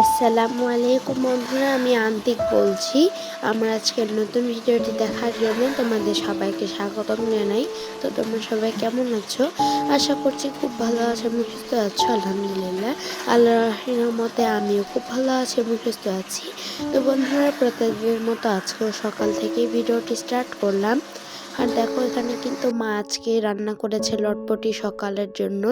আসসালামু আলাইকুম বন্ধুরা, আমি আন্তিক বলছি। আমার আজকের নতুন ভিডিওটি দেখার জন্য তোমাদের সবাইকে স্বাগতম জানাই। তো তোমরা সবাই কেমন আছো? আশা করছি খুব ভালো আছো এবং সুস্থ আছো, আলহামদুলিল্লাহ। আল্লাহর মতে আমিও খুব ভালো আছি এবং সুস্থ আছি। তো বন্ধুরা প্রত্যেকদিনের মতো আজকেও সকাল থেকে ভিডিওটি স্টার্ট করলাম। আর দেখো, এখানে কিন্তু মা আজকে রান্না করেছে লটপটি সকালের জন্য।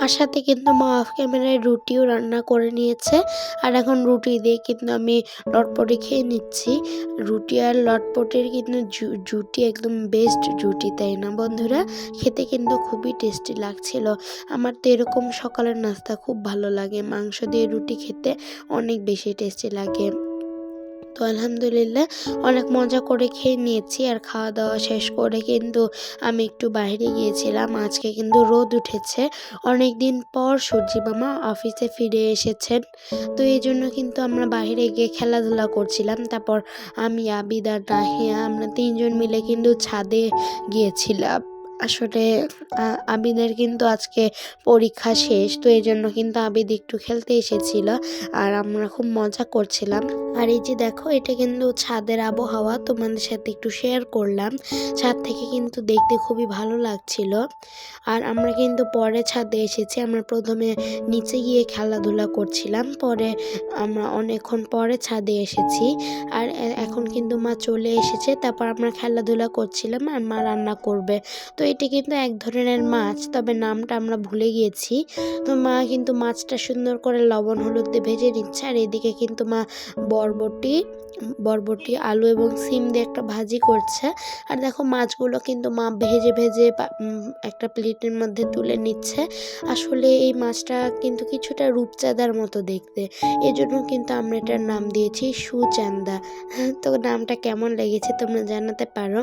আর সাথে কিন্তু মা অফ ক্যামেরায় রুটিও রান্না করে নিয়েছে। আর এখন রুটি দিয়ে কিন্তু আমি লটপটি খেয়ে নিচ্ছি। রুটি আর লটপটির কিন্তু জুটি একদম বেস্ট জুটি, তাই না বন্ধুরা? খেতে কিন্তু খুবই টেস্টি লাগছিল। আমার তো এরকম সকালের নাস্তা খুব ভালো লাগে। মাংস দিয়ে রুটি খেতে অনেক বেশি টেস্টি লাগে। তো আলহামদুলিল্লাহ অনেক মজা করে খেয়ে নিয়েছি আর খাওয়া দাওয়া শেষ করে কিন্তু আমি একটু বাইরে গিয়েছিলাম। আজকে কিন্তু রোদ উঠেছে। অনেক দিন পর সূর্যি মামা অফিসে ফিরে এসেছেন। তো এই জন্য কিন্তু আমরা বাইরে গিয়ে খেলাধুলা করছিলাম। তারপর আমি, আবিদ আর নাহিয়া আমরা তিনজন মিলে কিন্তু ছাদে গিয়েছিলাম। আসলে আবিদের কিন্তু আজকে পরীক্ষা শেষ, তো এই জন্য কিন্তু আবিদ একটু খেলতে এসেছিল আর আমরা খুব মজা করছিলাম। আর এই যে দেখো, এটা কিন্তু ছাদের আবহাওয়া, তোমাদের সাথে একটু শেয়ার করলাম। ছাদ থেকে কিন্তু দেখতে খুবই ভালো লাগছিল। আর আমরা কিন্তু পরে ছাদে এসেছি, আমরা প্রথমে নিচে গিয়ে খেলাধুলা করছিলাম, পরে আমরা অনেকক্ষণ পরে ছাদে এসেছি। আর এখন কিন্তু মা চলে এসেছে, তারপর আমরা খেলাধুলা করছিলাম আর মা রান্না করবে। তো এটি কিন্তু এক ধরনের মাছ, তবে নামটা আমরা ভুলে গিয়েছি। তো মা কিন্তু মাছটা সুন্দর করে লবণ, হলুদ দিয়ে ভেজে নিচ্ছে, আর এদিকে কিন্তু মা বরবটি বরবটি, আলু এবং সিম দিয়ে একটা ভাজি করছে। আর দেখো মাছগুলো কিন্তু মা ভেজে ভেজে একটা প্লেটের মধ্যে তুলে নিচ্ছে। আসলে এই মাছটা কিন্তু কিছুটা রূপচাঁদার মতো দেখতে। এজন্য কিন্তু আমরা এটার নাম দিয়েছি সুচান্দা। তো নামটা কেমন লেগেছে তোমরা জানাতে পারো।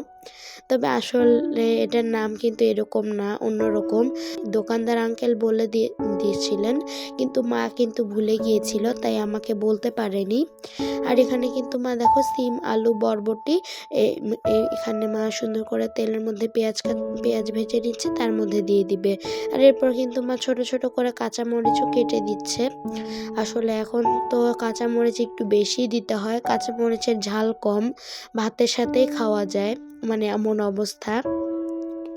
তবে আসলে এটার নাম কিন্তু এরকম না, অন্যরকম। দোকানদার আঙ্কেল বলে দিয়ে দিয়েছিলেন, কিন্তু মা কিন্তু ভুলে গিয়েছিল, তাই আমাকে বলতে পারেনি। আর এখানে কিন্তু মা দেখো সিম, আলু, বরবটি এখানে মা সুন্দর করে তেলের মধ্যে পেঁয়াজ পেঁয়াজ ভেজে নিচ্ছে, তার মধ্যে দিয়ে দিবে। আর এরপর কিন্তু মা ছোট ছোট করে কাঁচা মরিচও কেটে দিচ্ছে। আসলে এখন তো কাঁচা মরিচ একটু বেশি দিতে হয় কাঁচা মরিচের ঝাল কম, ভাতের সাথেই খাওয়া যায়। মানে এমন অবস্থা।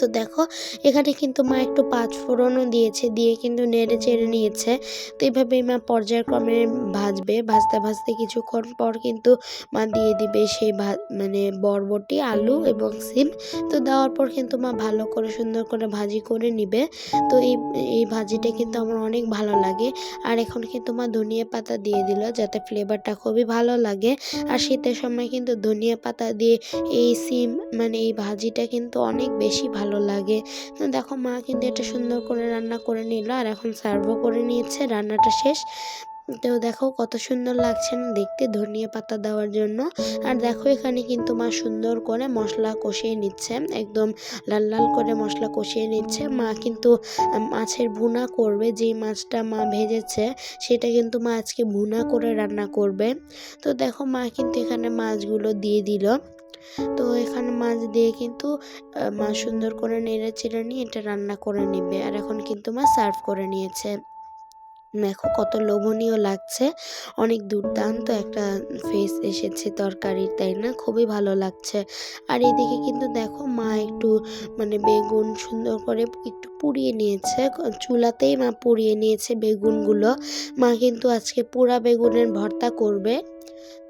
তো দেখো, এখানে কিন্তু মা একটু পাঁচ ফোড়নও দিয়েছে, দিয়ে কিন্তু নেড়ে চেড়ে নিয়েছে। তো এইভাবেই মা পর্যায়ক্রমে ভাজবে, ভাজতে ভাজতে কিছুক্ষণ পর কিন্তু মা দিয়ে দিবে সেই মানে বরবটি, আলু এবং সিম। তো দেওয়ার পর কিন্তু মা ভালো করে সুন্দর করে ভাজি করে নিবে। তো এই এই ভাজিটা কিন্তু আমার অনেক ভালো লাগে। আর এখন কিন্তু মা ধনিয়া পাতা দিয়ে দিল, যাতে ফ্লেভারটা খুবই ভালো লাগে। আর শীতের সময় কিন্তু ধনিয়া পাতা দিয়ে এই সিম মানে এই ভাজিটা কিন্তু অনেক বেশি ভালো ভালো লাগে। দেখো মা কিন্তু এটা সুন্দর করে রান্না করে নিল আর এখন সার্ভও করে নিয়েছে, রান্নাটা শেষ। তো দেখো কত সুন্দর লাগছে না দেখতে ধনিয়া পাতা দেওয়ার জন্য। আর দেখো এখানে কিন্তু মা সুন্দর করে মশলা কষিয়ে নিচ্ছে, একদম লাল লাল করে মশলা কষিয়ে নিচ্ছে। মা কিন্তু মাছের ভুনা করবে, যেই মাছটা মা ভেজেছে সেটা কিন্তু মা আজকে ভুনা করে রান্না করবে। তো দেখো মা কিন্তু এখানে মাছগুলো দিয়ে দিল। তো এখানে মাছ দিয়ে কিন্তু মা সুন্দর করে নেড়ে চেড়ে নিয়ে এটা রান্না করে নেবে। আর এখন কিন্তু মা সার্ভ করে নিয়েছে। দেখো কত লোভনীয় লাগছে। অনেক দুর্দান্ত একটা ফেস এসেছে তরকারির, তাই না? খুবই ভালো লাগছে। আর এদিকে কিন্তু দেখো মা একটু মানে বেগুন সুন্দর করে একটু পুড়িয়ে নিয়েছে। চুলাতেই মা পুড়িয়ে নিয়েছে বেগুনগুলো। মা কিন্তু আজকে পুরা বেগুনের ভর্তা করবে।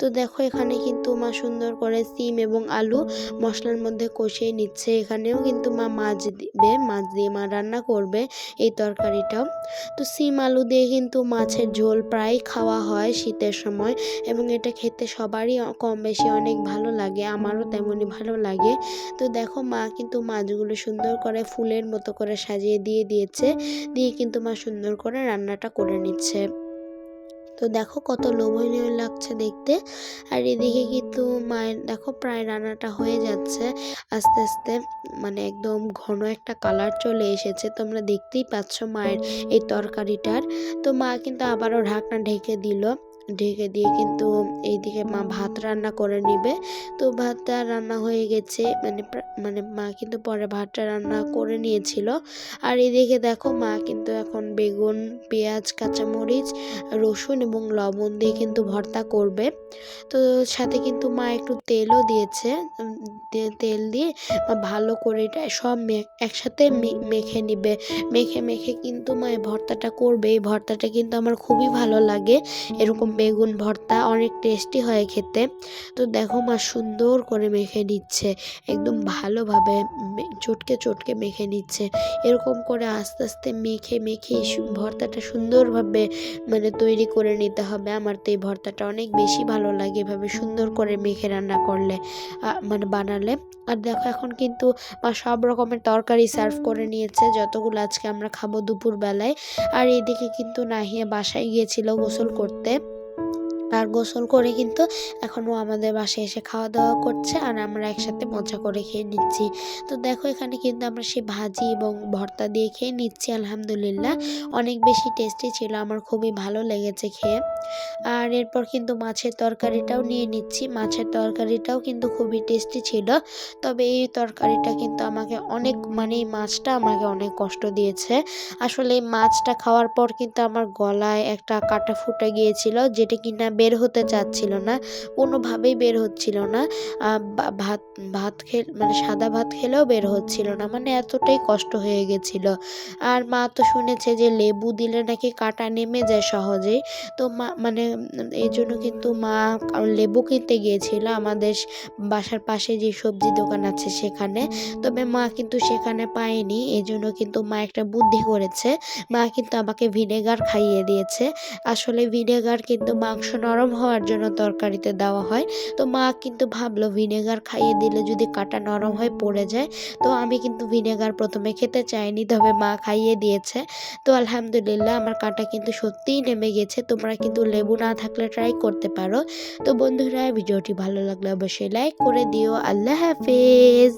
তো দেখো এখানে কিন্তু মা সুন্দর করে সিম এবং আলু মশলার মধ্যে কষিয়ে নিচ্ছে। এখানেও কিন্তু মা মাছ দিবে, মাছ দিয়ে মা রান্না করবে এই তরকারিটাও তো সিম আলু দিয়ে কিন্তু মাছের ঝোল প্রায় খাওয়া হয় শীতের সময় এবং এটা খেতে সবারই কম বেশি অনেক ভালো লাগে, আমারও তেমনই ভালো লাগে। তো দেখো মা কিন্তু মাছগুলো সুন্দর করে ফুলের মতো করে সাজিয়ে দিয়ে দিয়েছে, দিয়ে কিন্তু মা সুন্দর করে রান্নাটা করে নিচ্ছে। তো দেখো কত লোভনীয় লাগছে দেখতে। আর এদিকে কিন্তু মায়ের, দেখো প্রায় রান্নাটা হয়ে যাচ্ছে। আস্তে আস্তে মানে একদম ঘন একটা কালার চলে এসেছে। তোমরা দেখতেই পাচ্ছ মায়ের এই তরকারিটার। তো মা কিন্তু আবারও ঢাকনা ঢেকে দিল। ঢেকে দিয়ে কিন্তু এইদিকে মা ভাত রান্না করে নিবে। তো ভাতটা রান্না হয়ে গেছে মানে মানে মা কিন্তু পরে ভাতটা রান্না করে নিয়েছিল। আর এদিকে দেখো মা কিন্তু এখন বেগুন, পেঁয়াজ, কাঁচামরিচ, রসুন এবং লবণ দিয়ে কিন্তু ভর্তা করবে। তো সাথে কিন্তু মা একটু তেলও দিয়েছে তেল দিয়ে মা ভালো করে এটা সব একসাথে মেখে নিবে। মেখে মেখে কিন্তু মা ভর্তাটা করবে। এই ভর্তাটা কিন্তু আমার খুবই ভালো লাগে। এরকম বেগুন ভর্তা অনেক টেস্টি হয় খেতে। তো দেখো মা সুন্দর করে মেখে নিচ্ছে, একদম ভালোভাবে চটকে চটকে মেখে নিচ্ছে। এরকম করে আস্তে আস্তে মেখে মেখে ভর্তাটা সুন্দরভাবে মানে তৈরি করে নিতে হবে। আমার তো এই ভর্তাটা অনেক বেশি ভালো লাগে এভাবে সুন্দর করে মেখে রান্না করলে মানে বানালে। আর দেখো এখন কিন্তু মা সব রকমের তরকারি সার্ভ করে নিয়েছে, যতগুলো আজকে আমরা খাব দুপুর বেলায় আর এদিকে কিন্তু নাহিয়া বাসায় গিয়েছিল গোসল করতে। আর গোসল করে কিন্তু এখনও আমাদের বাসায় এসে খাওয়া দাওয়া করছে আর আমরা একসাথে মজা করে খেয়ে নিচ্ছি। তো দেখো এখানে কিন্তু আমরা সেই ভাজি এবং ভর্তা দিয়ে খেয়ে নিচ্ছি, আলহামদুলিল্লাহ। অনেক বেশি টেস্টি ছিল, আমার খুবই ভালো লেগেছে খেয়ে। আর এরপর কিন্তু মাছের তরকারিটাও নিয়ে নিচ্ছি। মাছের তরকারিটাও কিন্তু খুবই টেস্টি ছিল, তবে এই তরকারিটা কিন্তু আমাকে অনেক মানে এই মাছটা আমাকে অনেক কষ্ট দিয়েছে। আসলে মাছটা খাওয়ার পর কিন্তু আমার গলায় একটা কাটা ফুটে গিয়েছিল, যেটা কিনা বের হতে চাচ্ছিল না, কোনোভাবেই বের হচ্ছিল না। ভাত ভাত খে মানে সাদা ভাত খেলেও বের হচ্ছিল না মানে এতটাই কষ্ট হয়ে গেছিল। আর মা তো শুনেছে যে লেবু দিলে নাকি কাটা নেমে যায় সহজেই। তো মা মানে এই জন্য কিন্তু মা লেবু কিনতে গিয়েছিল আমাদের বাসার পাশে যে সবজি দোকান আছে সেখানে। তবে মা কিন্তু সেখানে পায়নি, এই জন্য কিন্তু মা একটা বুদ্ধি করেছে। মা কিন্তু আমাকে ভিনেগার খাইয়ে দিয়েছে। আসলে ভিনেগার কিন্তু মাংস নরম হওয়ার জন্য তরকারিতে দেওয়া হয়। তো মা কিন্তু ভাবলো, ভিনেগার খাইয়ে দিলে যদি কাটা নরম হয়ে পড়ে যায়, তো আমি কিন্তু ভিনেগার প্রথমে খেতে চাইনি, তবে মা খাইয়ে দিয়েছে। তো আলহামদুলিল্লাহ, আমার কাটা কিন্তু সত্যিই নেমে গেছে। তোমরা কিন্তু লেবু না থাকলে ট্রাই করতে পারো। তো বন্ধুরা, ভিডিওটি ভালো লাগলে অবশ্যই লাইক করে দিও। আল্লাহ হাফেজ।